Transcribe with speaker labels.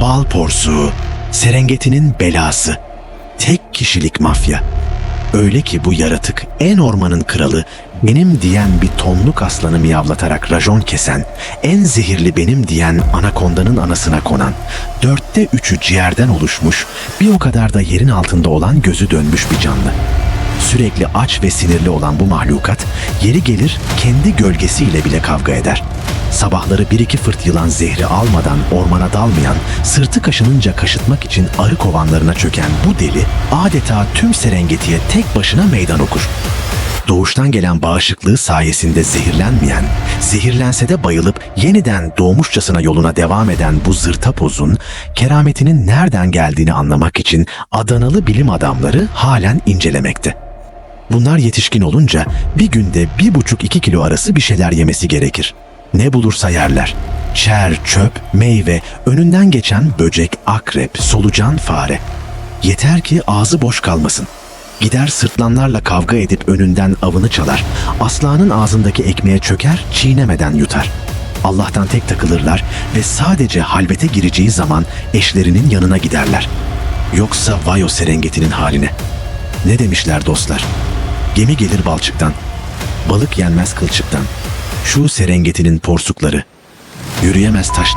Speaker 1: Bal porsuğu, Serengeti'nin belası. Tek kişilik mafya. Öyle ki bu yaratık en ormanın kralı, benim diyen bir tonluk aslanı miyavlatarak rajon kesen, en zehirli benim diyen anakondanın anasına konan, dörtte üçü ciğerden oluşmuş, bir o kadar da yerin altında olan gözü dönmüş bir canlı. Sürekli aç ve sinirli olan bu mahlukat, yeri gelir kendi gölgesiyle bile kavga eder. Sabahları bir iki fırt yılan zehri almadan ormana dalmayan, sırtı kaşınınca kaşıtmak için arı kovanlarına çöken bu deli adeta tüm Serengeti'ye tek başına meydan okur. Doğuştan gelen bağışıklığı sayesinde zehirlenmeyen, zehirlense de bayılıp yeniden doğmuşçasına yoluna devam eden bu zırtapozun kerametinin nereden geldiğini anlamak için Adanalı bilim adamları halen incelemekte. Bunlar yetişkin olunca bir günde bir buçuk iki kilo arası bir şeyler yemesi gerekir. Ne bulursa yerler. Çer, çöp, meyve, önünden geçen böcek, akrep, solucan, fare. Yeter ki ağzı boş kalmasın. Gider sırtlanlarla kavga edip önünden avını çalar. Aslanın ağzındaki ekmeğe çöker, çiğnemeden yutar. Allah'tan tek takılırlar ve sadece halvete gireceği zaman eşlerinin yanına giderler. Yoksa vay o Serengeti'nin haline. Ne demişler dostlar? Gemi gelir balçıktan, balık yenmez kılçıktan. Şu Serengeti'nin porsukları, yürüyemez taş